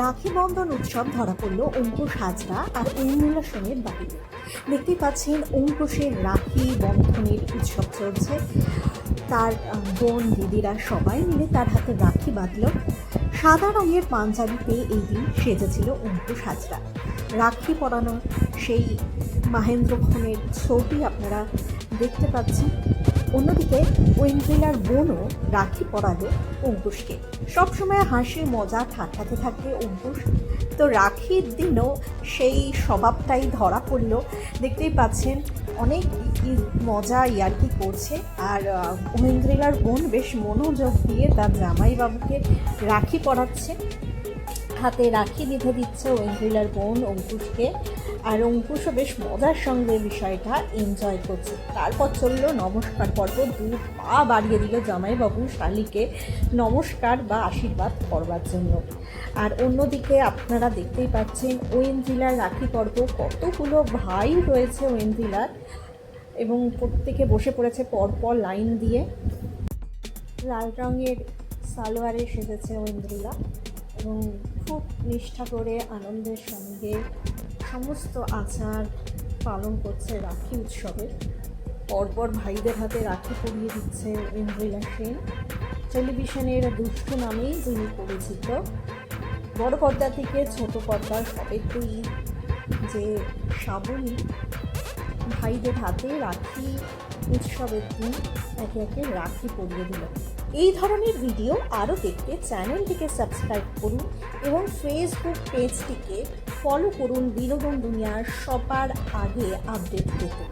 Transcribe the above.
রাখি বন্ধন উৎসব ধরা পড়ল অঙ্কুশ হাজরা আর উর্মিলা সেনের বাড়িতে। দেখতেই পাচ্ছেন অঙ্কুশের রাখি বন্ধনের উৎসব চলছে। তার বোন দিদিরা সবাই মিলে তার হাতে রাখি বাঁধল। সাদা রঙের পাঞ্জাবিতে এই দিন সেজেছিল অঙ্কুশ হাজরা রাখি পরানো সেই মাহেন্দ্রক্ষণের ছবি আপনারা দেখতে পাচ্ছি। অন্যদিকে ঐন্দ্রিলার বোনও রাখি পরালো অঙ্কুশকে। সবসময় হাসি মজা ঠাট্টাতে থাকে অঙ্কুশ। তো রাখির দিনও সেই স্বভাবটাই ধরা পড়ল। দেখতেই পাচ্ছেন অনেক মজা ইয়ার্কি করছে। আর আহ, ঐন্দ্রিলার বোন বেশ মনোযোগ দিয়ে তার জামাইবাবুকে রাখি পরাচ্ছে। হাতে রাখি বেঁধে দিচ্ছে ঐন্দ্রিলার বোন অঙ্কুশকে। আর অঙ্কুশও বেশ মজার সঙ্গে বিষয়টা এনজয় করছে। তারপর চলল নমস্কার পর্ব। দু পা বাড়িয়ে দিল জামাইবাবু শালিকে নমস্কার বা আশীর্বাদ করবার জন্য। আর অন্যদিকে আপনারা দেখতেই পাচ্ছেন ওয়েন্দ্রিলার রাখি পর্ব। কতগুলো ভাই রয়েছে ওয়েন্দ্রিলার এবং প্রত্যেকে বসে পড়েছে পরপর লাইন দিয়ে। লাল রঙের সালোয়ারে সেজেছে ঐন্দ্রিলা এবং খুব নিষ্ঠা করে আনন্দের সঙ্গে সমস্ত আচার পালন করছে রাখি উৎসবে। পরপর ভাইদের হাতে রাখি পরিয়ে দিচ্ছে ঐন্দ্রিলা সেন। টেলিভিশনের দুষ্টু নামেই যিনি পরিচিত। বড় পর্দা থেকে ছোট পর্দা সবেতেই যে শ্রাবণী ভাইদের হাতে রাখি উৎসবের দিন একে একে রাখি পরিয়ে দিল। এই ধরনের ভিডিও আরও দেখতে চ্যানেলটিকে সাবস্ক্রাইব করুন এবং ফেসবুক পেজটিকে ফলো করুন বিনোদন দুনিয়ার সবার আগে আপডেট পেতে